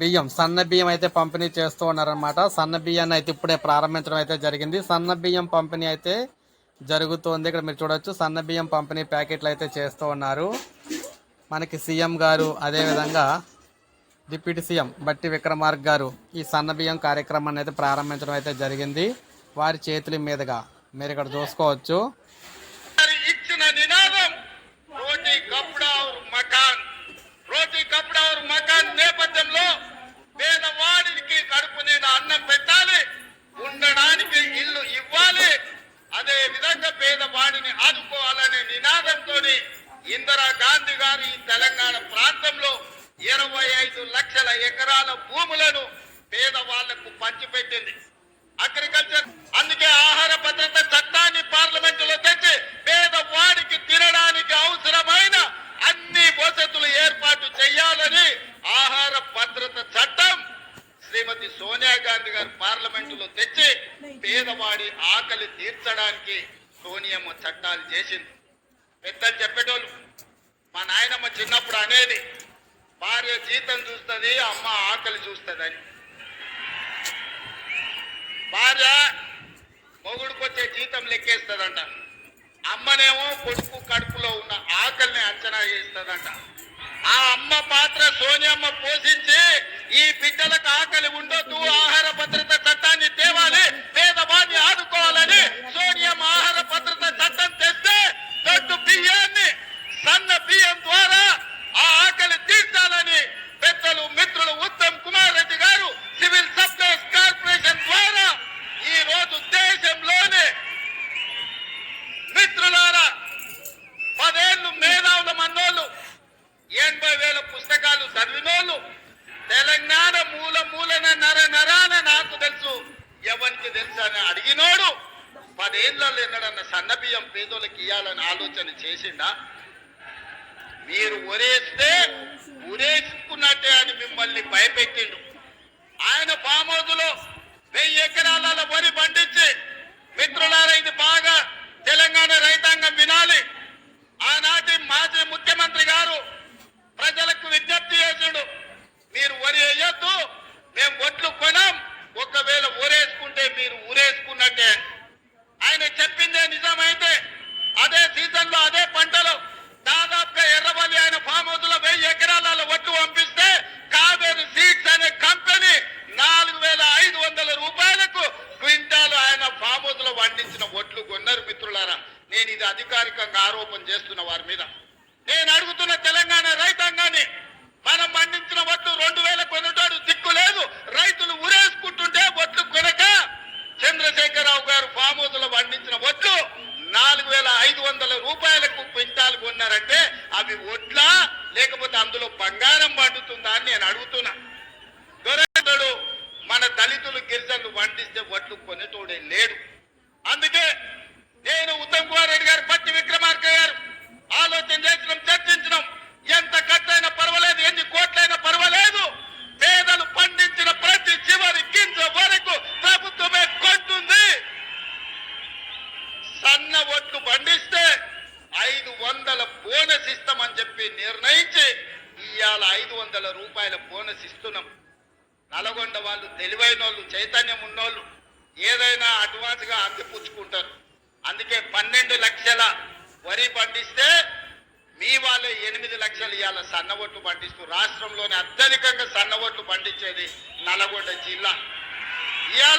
బియ్యం సన్న బియ్యం అయితే పంపిణీ చేస్తూ ఉన్నారనమాట సన్న బియ్యాన్ని అయితే ఇప్పుడే ప్రారంభించడం అయితే జరిగింది. సన్న బియ్యం పంపిణీ అయితే జరుగుతోంది. ఇక్కడ మీరు చూడొచ్చు సన్న బియ్యం పంపిణీ ప్యాకెట్లు అయితే చేస్తూ ఉన్నారు. మనకి సీఎం గారు అదేవిధంగా డిప్యూటీ సీఎం బట్టి విక్రమార్క్ గారు ఈ సన్న బియ్యం కార్యక్రమాన్ని అయితే ప్రారంభించడం అయితే జరిగింది. వారి చేతుల మీదుగా మీరు ఇక్కడ చూసుకోవచ్చు. ఇచ్చిన నినాదం మకాన్. రోటీ కప్డా మకాన్ నేపథ్యంలో పేదవాడికి కడుపు నిండా అన్నం పెట్టాలి ఉండడానికి ఇల్లు ఇవ్వాలి. అదే విధంగా పేదవాడిని ఆదుకోవాలనే నినాదంతో ఇందిరాగాంధీ గారు ఈ తెలంగాణ ప్రాంతంలో ఇరవై ఐదు లక్షల ఎకరాల భూములను పేదవాళ్ళకు పంచిపెట్టింది. అగ్రికల్చర్ అందుకే ఆ శ్రీమతి సోనియా గాంధీ గారు పార్లమెంటులో తెచ్చి పేదవాడి ఆకలి తీర్చడానికి సోనియమ్మ చట్టాలు చేసింది. పెద్దలు చెప్పేటోళ్ళు మా నాయనమ్మ చిన్నప్పుడు అనేది భార్య జీతం చూస్తుంది అమ్మ ఆకలి చూస్తుందని. భార్య మొగుడికి వచ్చే జీతం లెక్కేస్తుందంట. అమ్మనేమో కొడుకు కడుపులో ఉన్న ఆకలిని అంచనా చేస్తుందంట ఆ అమ్మ పాత్ర సోనియమ్మ పోషించి ఈ బిడ్డలకు ఆకలి నరాన నాకు తెలుసు. ఎవరికి తెలుసు అని అడిగినోడు పదేళ్ళలో ఎన్నడన్న సన్నబియ్యం పేదోళ్ళకి ఇయ్యాలని ఆలోచన చేసిండా? మీరు ఒరేస్తే ఉరేసుకున్నట్టే అని మిమ్మల్ని భయపెట్టిండు. ఆయన ఫామ్ వెయ్యి ఎకరాల వరి పండించి మిత్రులారా ఇది బాగా తెలంగాణ రైతాంగం వినాలి. ఆనాటి మాజీ ముఖ్యమంత్రి గారు ప్రజలకు విజ్ఞప్తి చేసిండు మీరు వరి వేయొద్దు మేము ఒట్లు కొనాం. ఒకవేళ ఊరేసుకుంటే మీరు ఊరేసుకున్నట్టే ఆయన చెప్పిందే నిజమైతే అదే సీజన్లో అదే పంటలో దాదాపుగా ఎర్రబల్లి ఆయన ఫామ్ హౌస్లో వెయ్యి ఎకరాల ఒట్లు పంపిస్తే కావేరి సీడ్స్ అనే కంపెనీ నాలుగు వేల ఐదు వందల రూపాయలకు క్వింటాలు ఆయన ఫామ్ హౌస్లో పండించిన ఒట్లు కొన్నారు మిత్రులారా. నేను ఇది అధికారికంగా ఆరోపణ చేస్తున్న వారి మీద. నేను అడుగుతున్న తెలంగాణ రైతాంగాన్ని మనం పండించిన ఒట్లు రెండు వేల కొనటోడు దిక్కు లేదు రైతులు ఉరేసుకుంటుంటే ఒట్లు కొనక చంద్రశేఖరరావు గారు ఫామ్ హౌస్లో పండించిన ఒట్లు నాలుగు వేల ఐదు వందల రూపాయలకు క్వింటాలు అవి ఒడ్లా లేకపోతే అందులో బంగారం పండుతుందా అని నేను అడుగుతున్నా. దొరకడు. మన దళితులు గిరిజనులు నిర్ణయించి. ఇవాళ ఐదు వందల రూపాయల బోనస్ ఇస్తున్నాం. నల్గొండ వాళ్ళు తెలివైన వాళ్ళు చైతన్యం ఉన్నోళ్ళు ఏదైనా అడ్వాన్స్గా అందిపుచ్చుకుంటారు. అందుకే పన్నెండు లక్షల వరి పండిస్తే మీ వాళ్ళు ఎనిమిది లక్షలు ఇవాళ సన్న ఒట్లు పండిస్తూ. రాష్ట్రంలోనే అత్యధికంగా సన్న ఒట్లు పండించేది నల్గొండ జిల్లా. ఇవాళ